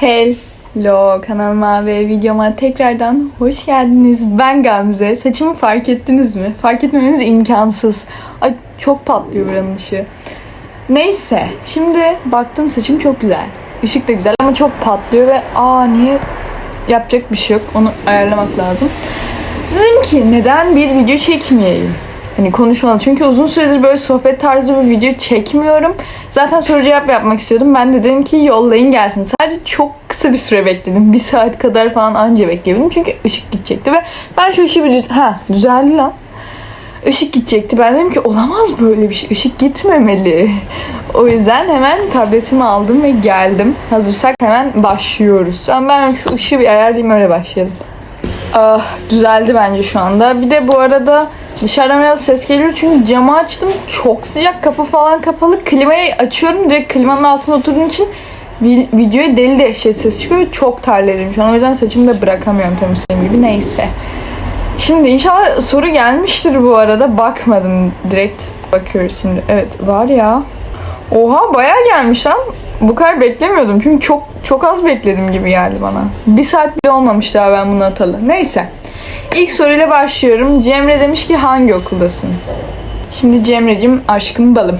Hello kanalıma ve videoma tekrardan hoş geldiniz. Ben Gamze. Saçımı fark ettiniz mi? Fark etmeniz imkansız. Ay çok patlıyor buranın ışığı. Neyse şimdi baktım saçım çok güzel. Işık da güzel ama çok patlıyor ve aa niye yapacak bir şey yok. Onu ayarlamak lazım. Dedim ki neden bir video çekmeyeyim? Hani konuşmalı. Çünkü uzun süredir böyle sohbet tarzı bir video çekmiyorum. Zaten soru cevap yapmak istiyordum. Ben de dedim ki yollayın gelsin. Sadece çok kısa bir süre bekledim. Bir saat kadar falan anca bekleyebildim. Çünkü ışık gidecekti ve ben şu işi bir düz... Ha düzeldi lan. Işık gidecekti. Ben dedim ki olamaz böyle bir şey. Işık gitmemeli. O yüzden hemen tabletimi aldım ve geldim. Hazırsak hemen başlıyoruz. Ben, ben şu ışığı bir ayarlayayım öyle başlayalım. Ah, düzeldi bence şu anda. Bir de bu arada dışarıdan biraz ses geliyor çünkü camı açtım. Çok sıcak kapı falan kapalı. Klimayı açıyorum. Direkt klimanın altına oturduğum için vi- videoya deli dehşet ses çıkıyor çok terledim şu an. O yüzden saçımı da bırakamıyorum temizlediğim gibi. Neyse. Şimdi inşallah soru gelmiştir bu arada. Bakmadım. Direkt bakıyoruz şimdi. Evet var ya. Oha bayağı gelmiş lan. Bu kadar beklemiyordum. Çünkü çok çok az bekledim gibi geldi bana. Bir saat bile olmamış daha ben bunu atalı. Neyse. İlk soruyla başlıyorum. Cemre demiş ki hangi okuldasın? Şimdi Cemre'cim aşkım balım.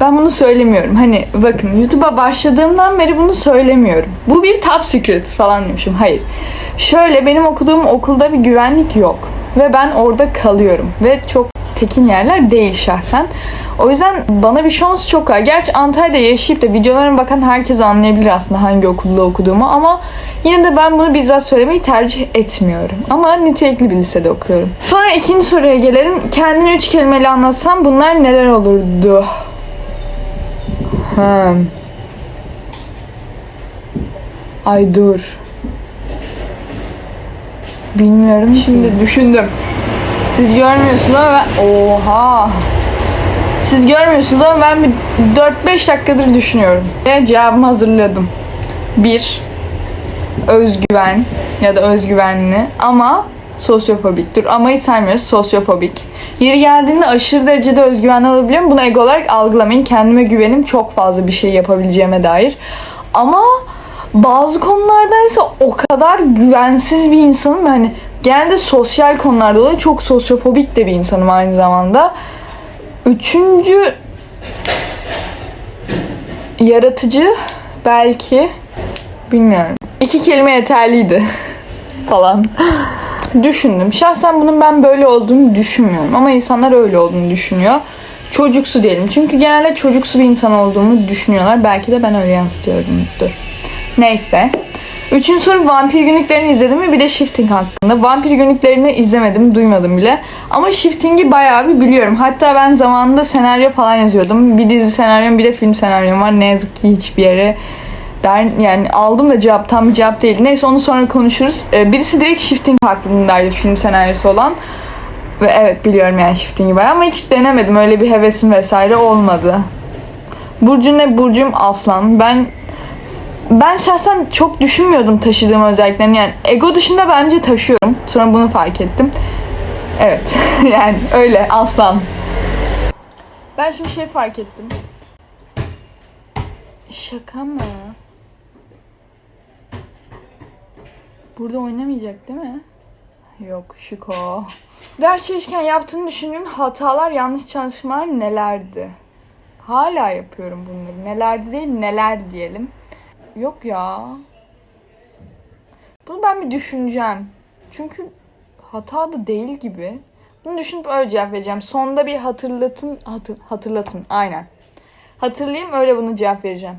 Ben bunu söylemiyorum. Hani bakın YouTube'a başladığımdan beri bunu söylemiyorum. Bu bir top secret falan demişim. Hayır. Şöyle benim okuduğum okulda bir güvenlik yok. Ve ben orada kalıyorum. Ve çok tekin yerler değil şahsen. O yüzden bana bir şans çok var. Gerçi Antalya'da yaşayıp da videolarıma bakan herkes anlayabilir aslında hangi okulda okuduğumu ama yine de ben bunu bizzat söylemeyi tercih etmiyorum. Ama nitelikli bir lisede okuyorum. Sonra ikinci soruya gelelim. Kendini üç kelimeyle anlatsam bunlar neler olurdu? Hmm. Ay dur. Bilmiyorum Şimdi düşündüm. Siz görmüyorsunuz ama ben... Oha! Siz görmüyorsunuz ama ben bir 4-5 dakikadır düşünüyorum. Ve cevabımı hazırladım. 1. Özgüven ya da özgüvenli ama sosyofobik. Dur ama hiç saymıyoruz sosyofobik. Yeri geldiğinde aşırı derecede özgüvenli olabiliyorum. Bunu ego olarak algılamayın. Kendime güvenim çok fazla bir şey yapabileceğime dair. Ama bazı konularda ise o kadar güvensiz bir insanım. Hani genelde sosyal konularda dolayı çok sosyofobik de bir insanım aynı zamanda. Üçüncü yaratıcı belki bilmiyorum. İki kelime yeterliydi falan. Düşündüm. Şahsen bunun ben böyle olduğunu düşünmüyorum ama insanlar öyle olduğunu düşünüyor. Çocuksu diyelim. Çünkü genelde çocuksu bir insan olduğumu düşünüyorlar. Belki de ben öyle yansıtıyorumdur. Neyse. Üçüncü soru vampir günlüklerini izledim mi? Bir de shifting hakkında. Vampir günlüklerini izlemedim, duymadım bile. Ama shifting'i bayağı bir biliyorum. Hatta ben zamanında senaryo falan yazıyordum. Bir dizi senaryom, bir de film senaryom var. Ne yazık ki hiçbir yere der, yani aldım da cevap tam bir cevap değil. Neyse onu sonra konuşuruz. Ee, birisi direkt shifting hakkındaydı film senaryosu olan. Ve evet biliyorum yani shifting'i bayağı ama hiç denemedim. Öyle bir hevesim vesaire olmadı. Burcun ne? Burcum aslan. Ben ben şahsen çok düşünmüyordum taşıdığım özelliklerini. Yani ego dışında bence taşıyorum. Sonra bunu fark ettim. Evet. yani öyle aslan. Ben şimdi şey fark ettim. Şaka mı? Burada oynamayacak değil mi? Yok şuko. Ders çalışırken yaptığını düşündüğün hatalar, yanlış çalışmalar nelerdi? Hala yapıyorum bunları. Nelerdi değil, neler diyelim. Yok ya. Bunu ben bir düşüneceğim. Çünkü hata da değil gibi. Bunu düşünüp öyle cevap vereceğim. Sonda bir hatırlatın, hatır, hatırlatın. Aynen. Hatırlayayım öyle bunu cevap vereceğim.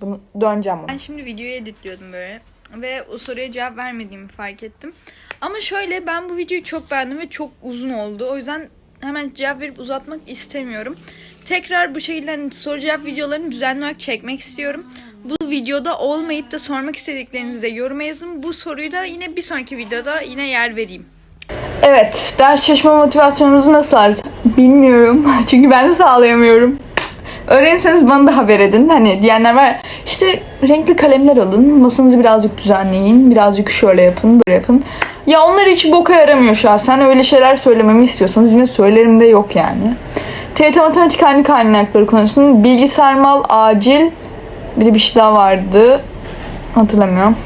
Bunu döneceğim bunu. Ben şimdi videoyu editliyordum böyle ve o soruya cevap vermediğimi fark ettim. Ama şöyle ben bu videoyu çok beğendim ve çok uzun oldu. O yüzden hemen cevap verip uzatmak istemiyorum. Tekrar bu şekilde hani soru cevap videolarını düzenli olarak çekmek istiyorum. Bu videoda olmayıp da sormak istediklerinizi de yoruma yazın. Bu soruyu da yine bir sonraki videoda yine yer vereyim. Evet, ders çalışma motivasyonumuzu nasıl sağlarız? Bilmiyorum. Çünkü ben de sağlayamıyorum. Öğrenirseniz bana da haber edin. Hani diyenler var. İşte renkli kalemler alın. Masanızı birazcık düzenleyin. Birazcık şöyle yapın, böyle yapın. Ya onlar hiç boka yaramıyor şahsen. Öyle şeyler söylememi istiyorsanız yine söylerim de yok yani. TYT Matematik Hangi Kaynakları konusunda bilgisayar mal acil bir de bir şey daha vardı. Hatırlamıyorum.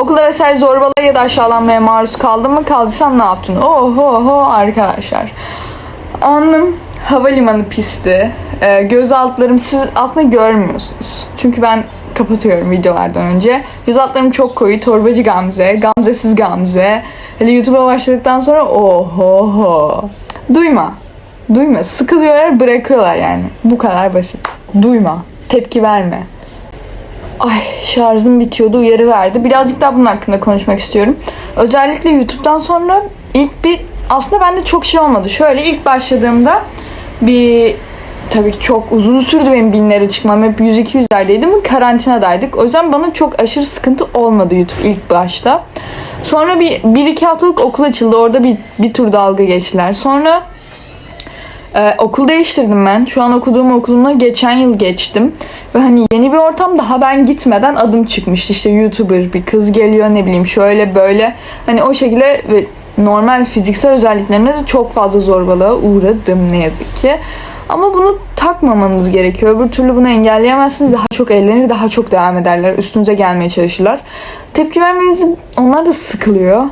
Okulda vesaire zorbalığa ya da aşağılanmaya maruz kaldın mı? Kaldıysan ne yaptın? Oho ho arkadaşlar. Alnım havalimanı pisti. Ee, göz altlarım siz aslında görmüyorsunuz. Çünkü ben kapatıyorum videolardan önce. Göz altlarım çok koyu. Torbacı Gamze. Gamzesiz Gamze. Hele YouTube'a başladıktan sonra oho ho. Duyma. Duyma. Sıkılıyorlar bırakıyorlar yani. Bu kadar basit. Duyma. Tepki verme. Ay şarjım bitiyordu uyarı verdi. Birazcık daha bunun hakkında konuşmak istiyorum. Özellikle YouTube'dan sonra ilk bir aslında bende çok şey olmadı. Şöyle ilk başladığımda bir tabii ki çok uzun sürdü benim binlere çıkmam. Hep 100-200'lerdeydim. Karantinadaydık. O yüzden bana çok aşırı sıkıntı olmadı YouTube ilk başta. Sonra bir, bir iki haftalık okul açıldı. Orada bir, bir tur dalga geçtiler. Sonra ee, okul değiştirdim ben. Şu an okuduğum okulumla geçen yıl geçtim. Ve hani yeni bir ortam daha ben gitmeden adım çıkmıştı. İşte YouTuber bir kız geliyor ne bileyim şöyle böyle. Hani o şekilde ve normal fiziksel özelliklerimde de çok fazla zorbalığa uğradım ne yazık ki. Ama bunu takmamanız gerekiyor. Öbür türlü bunu engelleyemezsiniz. Daha çok eğlenir, daha çok devam ederler. Üstünüze gelmeye çalışırlar. Tepki vermeniz onlar da sıkılıyor.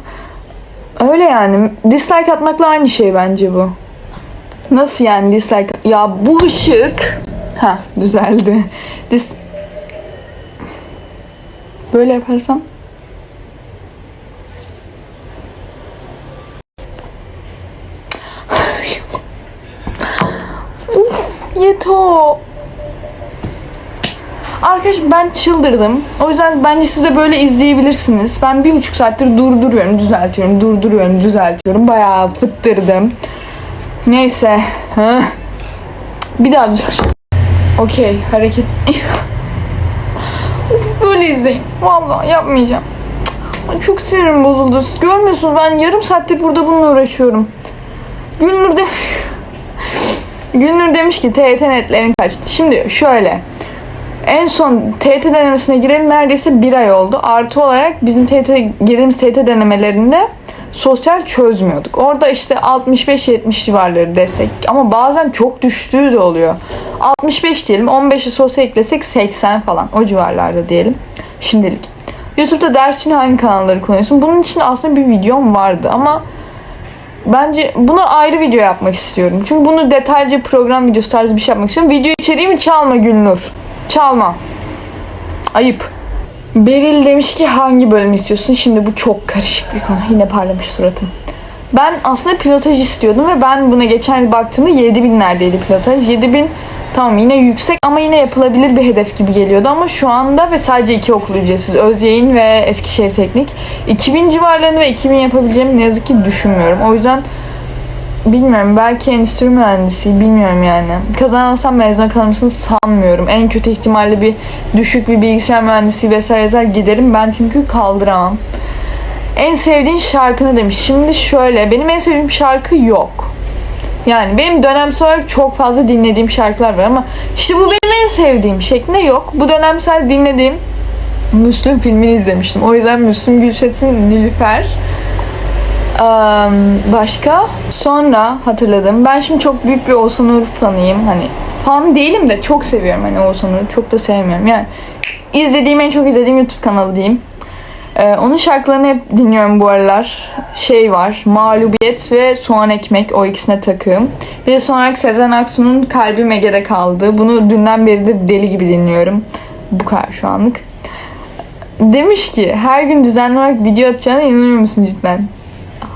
Öyle yani. Dislike atmakla aynı şey bence bu. Nasıl yani dislike? Ya bu ışık... Ha düzeldi. Dis... Böyle yaparsam... Yeto. Arkadaşım ben çıldırdım. O yüzden bence siz de böyle izleyebilirsiniz. Ben bir buçuk saattir durduruyorum, düzeltiyorum, durduruyorum, düzeltiyorum. Bayağı fıttırdım. Neyse. Ha. Bir daha düzelteceğim. Okey hareket. Böyle izleyin. Vallahi yapmayacağım. Ay, Çok sinirim bozuldu. Siz görmüyorsunuz ben yarım saattir burada bununla uğraşıyorum. Gülnur de... Gülnur demiş ki TYT netlerin kaçtı. Şimdi şöyle. En son TYT denemesine gireli neredeyse bir ay oldu. Artı olarak bizim TYT, girdiğimiz TYT denemelerinde sosyal çözmüyorduk. Orada işte 65-70 civarları desek ama bazen çok düştüğü de oluyor. 65 diyelim 15'i sosyal eklesek 80 falan o civarlarda diyelim şimdilik. YouTube'da ders için hangi kanalları kullanıyorsun? Bunun için aslında bir videom vardı ama bence buna ayrı video yapmak istiyorum. Çünkü bunu detaylıca program videosu tarzı bir şey yapmak istiyorum. Video içeriğimi çalma Gülnur. Çalma. Ayıp. Beril demiş ki hangi bölüm istiyorsun? Şimdi bu çok karışık bir konu. Yine parlamış suratım. Ben aslında pilotaj istiyordum ve ben buna geçen yıl baktığımda 7000'lerdeydi pilotaj. 7000 tamam yine yüksek ama yine yapılabilir bir hedef gibi geliyordu ama şu anda ve sadece iki okul ücretsiz. Özyeğin ve Eskişehir Teknik. 2000 civarlarını ve 2000 yapabileceğimi ne yazık ki düşünmüyorum. O yüzden bilmiyorum belki endüstri mühendisi bilmiyorum yani. Kazanırsam mezuna kalır mısın sanmıyorum. En kötü ihtimalle bir düşük bir bilgisayar mühendisi vesaire yazar giderim ben çünkü kaldıramam. En sevdiğin şarkı ne demiş. Şimdi şöyle benim en sevdiğim şarkı yok. Yani benim dönemsel olarak çok fazla dinlediğim şarkılar var ama işte bu benim en sevdiğim şeklinde yok. Bu dönemsel dinlediğim Müslüm filmini izlemiştim. O yüzden Müslüm Gürses'in Nilüfer. Başka? Sonra hatırladım. Ben şimdi çok büyük bir Oğuzhan Uğur fanıyım. Hani fan değilim de çok seviyorum hani Oğuzhan Uğur'u. Çok da sevmiyorum. Yani izlediğim en çok izlediğim YouTube kanalı diyeyim. Ee, onun şarkılarını hep dinliyorum bu aralar. Şey var, Mağlubiyet ve Soğan Ekmek o ikisine takığım. Bir de son olarak Sezen Aksu'nun Kalbim Ege'de kaldı. Bunu dünden beri de deli gibi dinliyorum. Bu kadar şu anlık. Demiş ki her gün düzenli olarak video atacağına inanıyor musun cidden?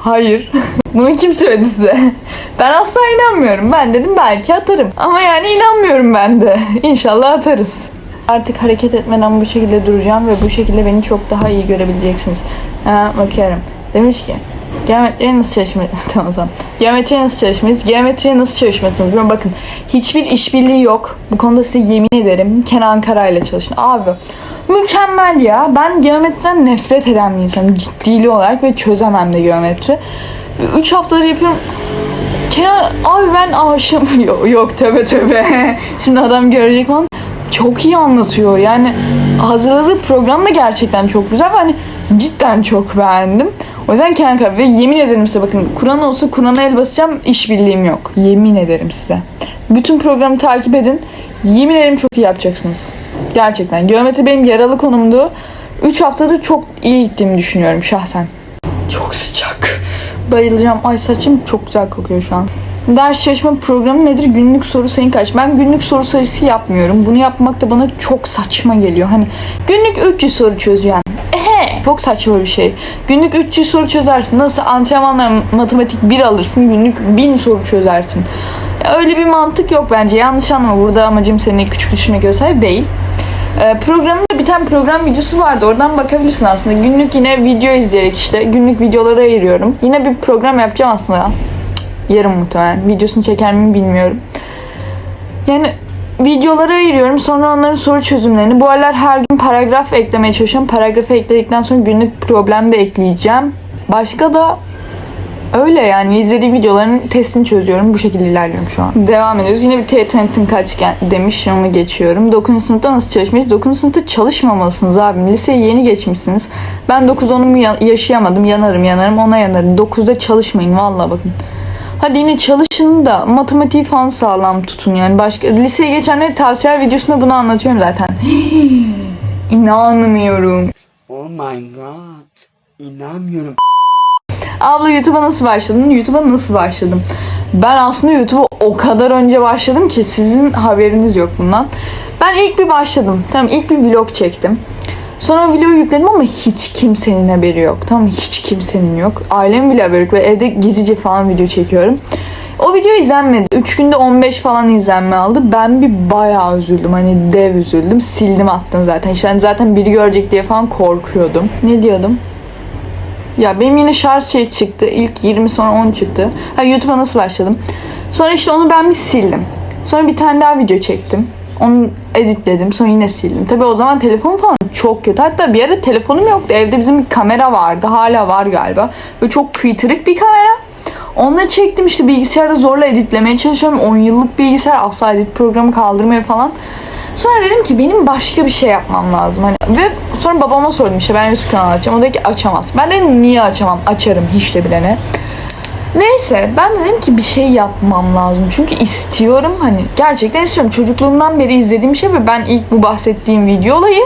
Hayır. Bunu kim söyledi size? Ben asla inanmıyorum. Ben dedim belki atarım. Ama yani inanmıyorum ben de. İnşallah atarız. Artık hareket etmeden bu şekilde duracağım ve bu şekilde beni çok daha iyi görebileceksiniz. Ha, bakıyorum. Demiş ki Geometriye nasıl çalışmayız? tamam tamam. Geometriye nasıl çalışmayız? Geometriye nasıl çalışmasınız? Bilmiyorum bakın. Hiçbir işbirliği yok. Bu konuda size yemin ederim. Kenan Kara ile çalışın. Abi mükemmel ya. Ben geometriden nefret eden bir insanım. Ciddili olarak ve çözemem de geometri. 3 haftadır yapıyorum. Kenan abi ben aşığım. yok, yok tövbe tövbe. Şimdi adam görecek falan. Çok iyi anlatıyor. Yani hazırladığı program da gerçekten çok güzel. ve Hani cidden çok beğendim. O yüzden Kenan Kara ve yemin ederim size bakın Kur'an olsa Kur'an'a el basacağım işbirliğim yok. Yemin ederim size. Bütün programı takip edin. Yemin ederim çok iyi yapacaksınız. Gerçekten. Geometri benim yaralı konumdu. 3 haftadır çok iyi gittiğimi düşünüyorum şahsen. Çok sıcak. Bayılacağım. Ay saçım çok güzel kokuyor şu an. Ders çalışma programı nedir? Günlük soru sayın kaç? Ben günlük soru sayısı yapmıyorum. Bunu yapmak da bana çok saçma geliyor. Hani günlük 300 soru çözeceğim. Ehe, çok saçma bir şey. Günlük 300 soru çözersin. Nasıl antrenmanla matematik 1 alırsın, günlük 1000 soru çözersin. Öyle bir mantık yok bence. Yanlış anlama. Burada amacım seni küçük düşürmek vesaire değil. Ee, programda bir tane program videosu vardı. Oradan bakabilirsin aslında. Günlük yine video izleyerek işte günlük videolara ayırıyorum. Yine bir program yapacağım aslında. Yarın muhtemelen. Videosunu çeker miyim bilmiyorum. Yani videolara ayırıyorum. Sonra onların soru çözümlerini. Bu aralar her gün paragraf eklemeye çalışıyorum. Paragrafı ekledikten sonra günlük problem de ekleyeceğim. Başka da öyle yani izlediğim videoların testini çözüyorum. Bu şekilde ilerliyorum şu an. Devam ediyoruz. Yine bir T Tankton kaç demiş. Onu geçiyorum. 9. sınıfta nasıl çalışmayız? 9. sınıfta çalışmamalısınız abim. Liseye yeni geçmişsiniz. Ben 9-10'umu ya- yaşayamadım. Yanarım yanarım ona yanarım. 9'da çalışmayın vallahi bakın. Hadi yine çalışın da matematiği falan sağlam tutun yani. Başka liseye geçenleri tavsiyeler videosunda bunu anlatıyorum zaten. İnanmıyorum. Oh my god. İnanmıyorum. Abla YouTube'a nasıl başladın? YouTube'a nasıl başladım? Ben aslında YouTube'a o kadar önce başladım ki sizin haberiniz yok bundan. Ben ilk bir başladım. Tamam ilk bir vlog çektim. Sonra o videoyu yükledim ama hiç kimsenin haberi yok. Tamam hiç kimsenin yok. Ailem bile haberi yok ve evde gizlice falan video çekiyorum. O video izlenmedi. 3 günde 15 falan izlenme aldı. Ben bir bayağı üzüldüm. Hani dev üzüldüm. Sildim attım zaten. İşte hani zaten biri görecek diye falan korkuyordum. Ne diyordum? Ya benim yine şarj şey çıktı. İlk 20 sonra 10 çıktı. Ha YouTube'a nasıl başladım? Sonra işte onu ben bir sildim. Sonra bir tane daha video çektim. Onu editledim. Sonra yine sildim. Tabii o zaman telefon falan çok kötü. Hatta bir ara telefonum yoktu. Evde bizim bir kamera vardı. Hala var galiba. Ve çok kıytırık bir kamera. Onunla çektim işte bilgisayarda zorla editlemeye çalışıyorum. 10 yıllık bilgisayar asla edit programı kaldırmıyor falan. Sonra dedim ki benim başka bir şey yapmam lazım. Hani ve sonra babama sordum işte ben YouTube kanalı açacağım. O dedi ki açamaz. Ben dedim niye açamam? Açarım hiç de bilene. Neyse ben de dedim ki bir şey yapmam lazım. Çünkü istiyorum hani gerçekten istiyorum. Çocukluğumdan beri izlediğim şey ve ben ilk bu bahsettiğim video olayı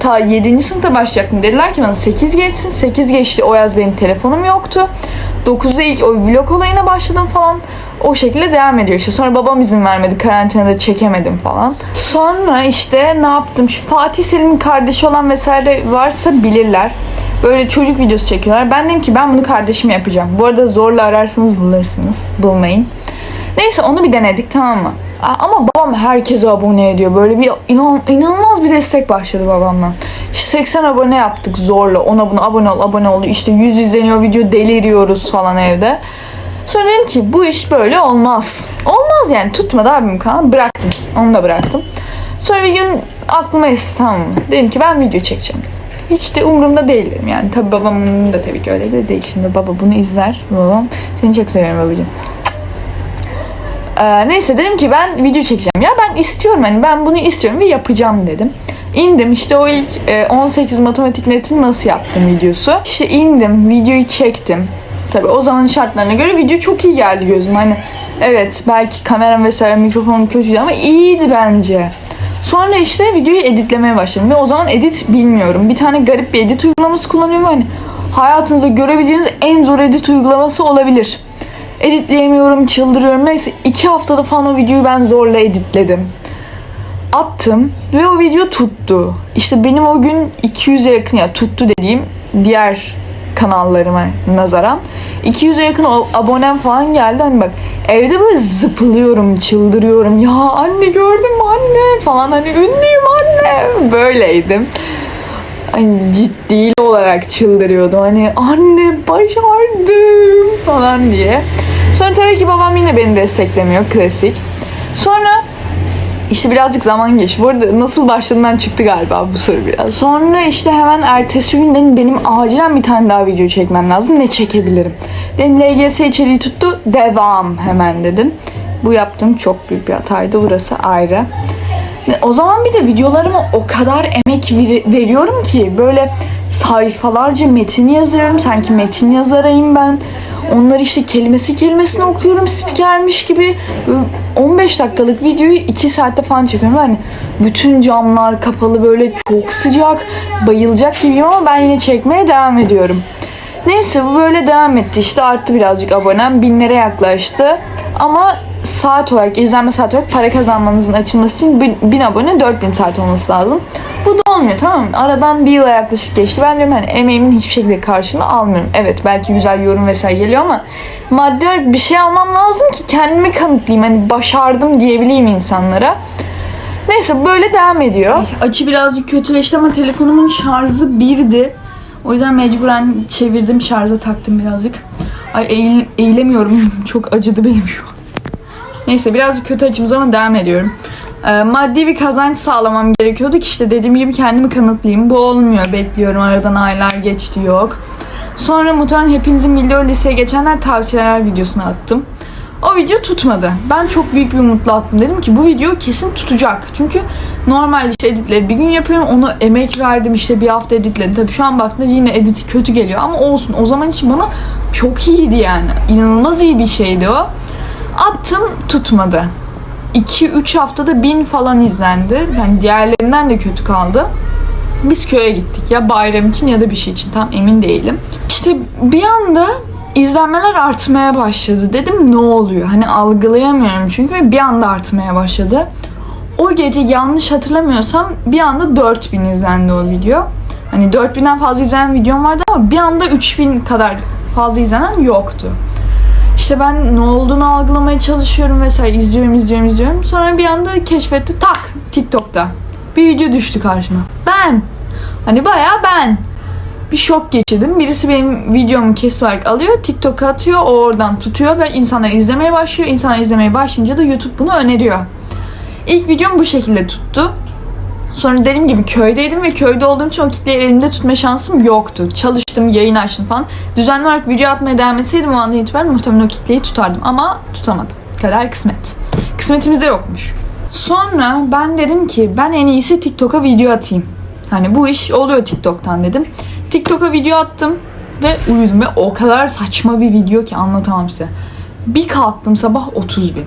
ta 7. sınıfta başlayacaktım. Dediler ki bana 8 geçsin. 8 geçti. O yaz benim telefonum yoktu. 9'da ilk o vlog olayına başladım falan. O şekilde devam ediyor işte. Sonra babam izin vermedi. Karantinada çekemedim falan. Sonra işte ne yaptım? Şu Fatih Selim'in kardeşi olan vesaire varsa bilirler. Böyle çocuk videosu çekiyorlar. Ben dedim ki ben bunu kardeşime yapacağım. Bu arada zorla ararsanız bulursunuz. Bulmayın. Neyse onu bir denedik tamam mı? Ama babam herkese abone ediyor. Böyle bir inan, inanılmaz bir destek başladı babamdan. İşte 80 abone yaptık zorla. Ona bunu abone ol abone ol. İşte 100 izleniyor video deliriyoruz falan evde. Sonra dedim ki bu iş böyle olmaz. Olmaz yani tutmadı abim kanalı. Bıraktım. Onu da bıraktım. Sonra bir gün aklıma esti tamam mı? Dedim ki ben video çekeceğim. Hiç de umurumda değil dedim yani. Tabii babamın da tabii ki öyle de değil. Şimdi baba bunu izler. Babam seni çok seviyorum babacığım. Ee, neyse dedim ki ben video çekeceğim. Ya ben istiyorum hani ben bunu istiyorum ve yapacağım dedim. İndim işte o ilk e, 18 matematik netin nasıl yaptım videosu. İşte indim videoyu çektim. Tabi o zaman şartlarına göre video çok iyi geldi gözüme. Hani evet belki kameram vesaire mikrofonum kötüydü ama iyiydi bence. Sonra işte videoyu editlemeye başladım ve o zaman edit bilmiyorum. Bir tane garip bir edit uygulaması kullanıyorum. Hani hayatınızda görebileceğiniz en zor edit uygulaması olabilir. Editleyemiyorum, çıldırıyorum. Neyse iki haftada falan o videoyu ben zorla editledim. Attım ve o video tuttu. İşte benim o gün 200'e yakın ya tuttu dediğim diğer kanallarıma nazaran 200'e yakın abonem falan geldi. Hani bak evde böyle zıplıyorum, çıldırıyorum. Ya anne gördün mü anne falan hani ünlüyüm anne. Böyleydim hani ciddi olarak çıldırıyordum. Hani anne başardım falan diye. Sonra tabii ki babam yine beni desteklemiyor klasik. Sonra işte birazcık zaman geçti. Bu arada nasıl başladığından çıktı galiba bu soru biraz. Sonra işte hemen ertesi gün dedim benim acilen bir tane daha video çekmem lazım. Ne çekebilirim? Dedim LGS içeriği tuttu. Devam hemen dedim. Bu yaptığım çok büyük bir hataydı. Burası ayrı. O zaman bir de videolarıma o kadar emek ver- veriyorum ki böyle sayfalarca metin yazıyorum. Sanki metin yazarayım ben. Onları işte kelimesi kelimesine okuyorum spikermiş gibi. Böyle 15 dakikalık videoyu 2 saatte falan çekiyorum. Yani bütün camlar kapalı böyle çok sıcak. Bayılacak gibiyim ama ben yine çekmeye devam ediyorum. Neyse bu böyle devam etti işte arttı birazcık abonem binlere yaklaştı ama saat olarak izlenme saat olarak para kazanmanızın açılması için 1000 abone 4000 saat olması lazım. Bu da olmuyor tamam mı? Aradan bir yıla yaklaşık geçti. Ben diyorum hani emeğimin hiçbir şekilde karşılığını almıyorum. Evet belki güzel yorum vesaire geliyor ama maddi olarak bir şey almam lazım ki kendimi kanıtlayayım. Hani başardım diyebileyim insanlara. Neyse böyle devam ediyor. Açı birazcık kötüleşti ama telefonumun şarjı birdi. O yüzden mecburen çevirdim şarja taktım birazcık. Ay eğil, eğilemiyorum. Çok acıdı benim şu an. Neyse birazcık kötü açımız ama devam ediyorum. Ee, maddi bir kazanç sağlamam gerekiyordu ki işte dediğim gibi kendimi kanıtlayayım. Bu olmuyor. Bekliyorum aradan aylar geçti yok. Sonra muhtemelen hepinizin bildiği o liseye geçenler tavsiyeler videosunu attım. O video tutmadı. Ben çok büyük bir umutla attım. Dedim ki bu video kesin tutacak. Çünkü normalde işte editleri bir gün yapıyorum. Onu emek verdim işte bir hafta editledim. Tabii şu an baktığımda yine editi kötü geliyor ama olsun. O zaman için bana çok iyiydi yani. İnanılmaz iyi bir şeydi o. Attım tutmadı. 2-3 haftada 1000 falan izlendi. Yani diğerlerinden de kötü kaldı. Biz köye gittik ya bayram için ya da bir şey için tam emin değilim. İşte bir anda izlenmeler artmaya başladı. Dedim ne oluyor? Hani algılayamıyorum çünkü bir anda artmaya başladı. O gece yanlış hatırlamıyorsam bir anda 4000 izlendi o video. Hani 4000'den fazla izlenen videom vardı ama bir anda 3000 kadar fazla izlenen yoktu. İşte ben ne olduğunu algılamaya çalışıyorum vesaire izliyorum izliyorum izliyorum. Sonra bir anda keşfetti tak TikTok'ta. Bir video düştü karşıma. Ben. Hani bayağı ben. Bir şok geçirdim. Birisi benim videomu kesit alıyor, TikTok'a atıyor, o oradan tutuyor ve insanlar izlemeye başlıyor. İnsanlar izlemeye başlayınca da YouTube bunu öneriyor. İlk videom bu şekilde tuttu. Sonra dediğim gibi köydeydim ve köyde olduğum için o kitleyi elimde tutma şansım yoktu. Çalıştım, yayın açtım falan. Düzenli olarak video atmaya devam etseydim o andan itibaren muhtemelen o kitleyi tutardım. Ama tutamadım. Kader kısmet. Kısmetimizde yokmuş. Sonra ben dedim ki ben en iyisi TikTok'a video atayım. Hani bu iş oluyor TikTok'tan dedim. TikTok'a video attım ve uyudum ve o kadar saçma bir video ki anlatamam size. Bir kalktım sabah 30 bin.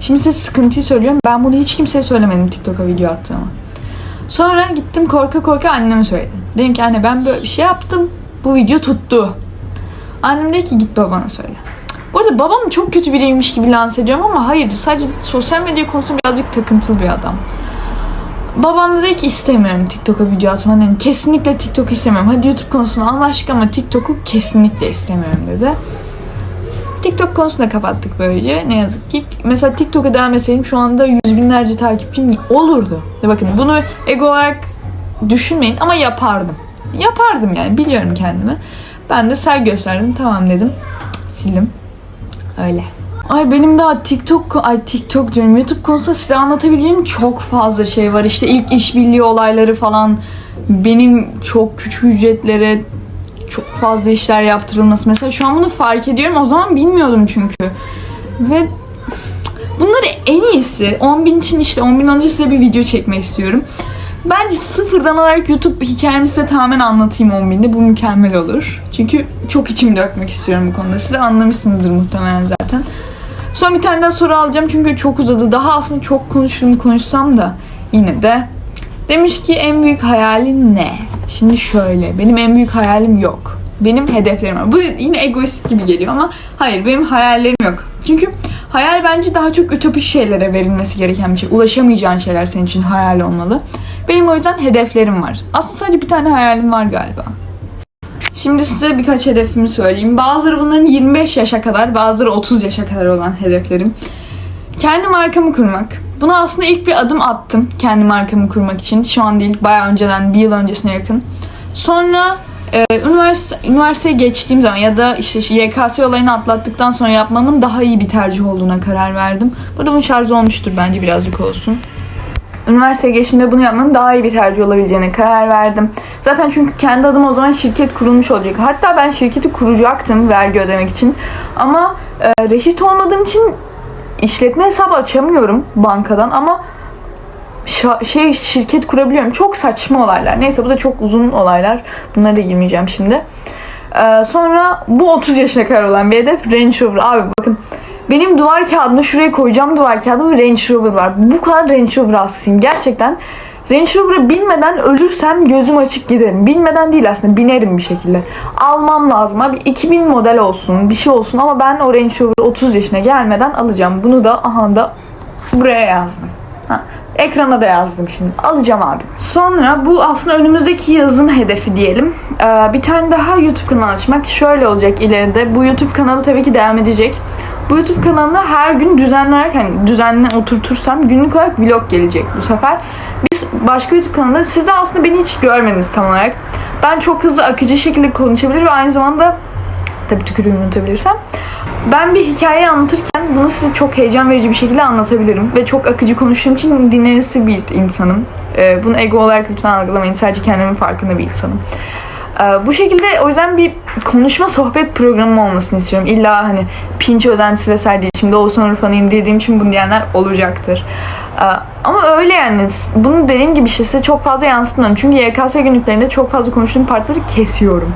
Şimdi size sıkıntıyı söylüyorum. Ben bunu hiç kimseye söylemedim TikTok'a video attığımı. Sonra gittim korka korka anneme söyledim. Dedim ki anne ben böyle bir şey yaptım. Bu video tuttu. Annem dedi ki git babana söyle. Bu arada babam çok kötü biriymiş gibi lanse ediyorum ama hayır sadece sosyal medya konusunda birazcık takıntılı bir adam. Babam da dedi ki istemiyorum TikTok'a video atmanı. Yani kesinlikle TikTok istemiyorum. Hadi YouTube konusunda anlaştık ama TikTok'u kesinlikle istemiyorum dedi. TikTok konusunu da kapattık böylece. Ne yazık ki. Mesela TikTok'a devam etseydim şu anda yüz binlerce takipçim olurdu. Bakın bunu ego olarak düşünmeyin ama yapardım. Yapardım yani biliyorum kendimi. Ben de saygı gösterdim tamam dedim. Sildim. Öyle. Ay benim daha TikTok, ay TikTok diyorum YouTube konusunda size anlatabileceğim çok fazla şey var. İşte ilk işbirliği olayları falan, benim çok küçük ücretlere çok fazla işler yaptırılması. Mesela şu an bunu fark ediyorum. O zaman bilmiyordum çünkü. Ve bunları en iyisi 10 bin için işte 10 bin önce size bir video çekmek istiyorum. Bence sıfırdan alarak YouTube hikayemi size tamamen anlatayım 10 binde. Bu mükemmel olur. Çünkü çok içimi dökmek istiyorum bu konuda. Siz anlamışsınızdır muhtemelen zaten. Son bir tane daha soru alacağım çünkü çok uzadı. Daha aslında çok konuşurum konuşsam da yine de. Demiş ki en büyük hayalin ne? Şimdi şöyle, benim en büyük hayalim yok. Benim hedeflerim var. Bu yine egoist gibi geliyor ama hayır benim hayallerim yok. Çünkü hayal bence daha çok ütopik şeylere verilmesi gereken bir şey. Ulaşamayacağın şeyler senin için hayal olmalı. Benim o yüzden hedeflerim var. Aslında sadece bir tane hayalim var galiba. Şimdi size birkaç hedefimi söyleyeyim. Bazıları bunların 25 yaşa kadar, bazıları 30 yaşa kadar olan hedeflerim. Kendi markamı kurmak. Buna aslında ilk bir adım attım kendi markamı kurmak için. Şu an değil, bayağı önceden, bir yıl öncesine yakın. Sonra e, üniversite, üniversiteye geçtiğim zaman ya da işte şu YKS olayını atlattıktan sonra yapmamın daha iyi bir tercih olduğuna karar verdim. Burada bunun şarjı olmuştur bence birazcık olsun. Üniversiteye geçtiğimde bunu yapmanın daha iyi bir tercih olabileceğine karar verdim. Zaten çünkü kendi adıma o zaman şirket kurulmuş olacak. Hatta ben şirketi kuracaktım vergi ödemek için. Ama e, reşit olmadığım için işletme hesabı açamıyorum bankadan ama şey şirket kurabiliyorum. Çok saçma olaylar. Neyse bu da çok uzun olaylar. Bunlara da girmeyeceğim şimdi. Ee, sonra bu 30 yaşına kadar olan bir hedef Range Rover. Abi bakın benim duvar kağıdımda şuraya koyacağım duvar kağıdımda Range Rover var. Bu kadar Range Rover hastasıyım. Gerçekten Range Rover'ı bilmeden ölürsem gözüm açık giderim. Bilmeden değil aslında binerim bir şekilde. Almam lazım abi 2000 model olsun bir şey olsun ama ben o Range Rover'ı 30 yaşına gelmeden alacağım. Bunu da aha da buraya yazdım. Ha, ekrana da yazdım şimdi. Alacağım abi. Sonra bu aslında önümüzdeki yazın hedefi diyelim. Ee, bir tane daha YouTube kanalı açmak. Şöyle olacak ileride. Bu YouTube kanalı tabii ki devam edecek. Bu YouTube kanalına her gün düzenli olarak hani düzenli oturtursam günlük olarak vlog gelecek bu sefer. Biz başka YouTube kanalında siz de aslında beni hiç görmediniz tam olarak. Ben çok hızlı akıcı şekilde konuşabilir ve aynı zamanda tabii tükürüğümü unutabilirsem. Ben bir hikaye anlatırken bunu size çok heyecan verici bir şekilde anlatabilirim. Ve çok akıcı konuştuğum için dinlenisi bir insanım. Ee, bunu ego olarak lütfen algılamayın. Sadece kendimin farkında bir insanım. Ee, bu şekilde o yüzden bir konuşma sohbet programı olmasını istiyorum. İlla hani pinç özentisi vesaire değil. Şimdi Oğuzhan Urfan'ıyım dediğim için bunu diyenler olacaktır. Ee, ama öyle yani. Bunu dediğim gibi işte size çok fazla yansıtmıyorum. Çünkü YKS günlüklerinde çok fazla konuştuğum partları kesiyorum.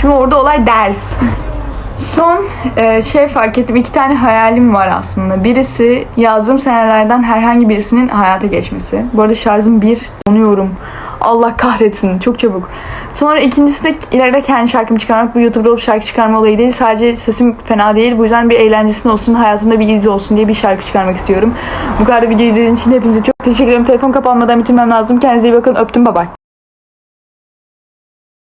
Çünkü orada olay ders. Son e, şey fark ettim. iki tane hayalim var aslında. Birisi yazdığım senelerden herhangi birisinin hayata geçmesi. Bu arada şarjım bir. Donuyorum. Allah kahretsin. Çok çabuk. Sonra ikincisi de ileride kendi şarkımı çıkarmak. Bu YouTube'da olup şarkı çıkarma olayı değil. Sadece sesim fena değil. Bu yüzden bir eğlencesine olsun. Hayatımda bir izi olsun diye bir şarkı çıkarmak istiyorum. Bu kadar video izlediğiniz için hepinize çok teşekkür ederim. Telefon kapanmadan bitirmem lazım. Kendinize iyi bakın. Öptüm. Bye bye.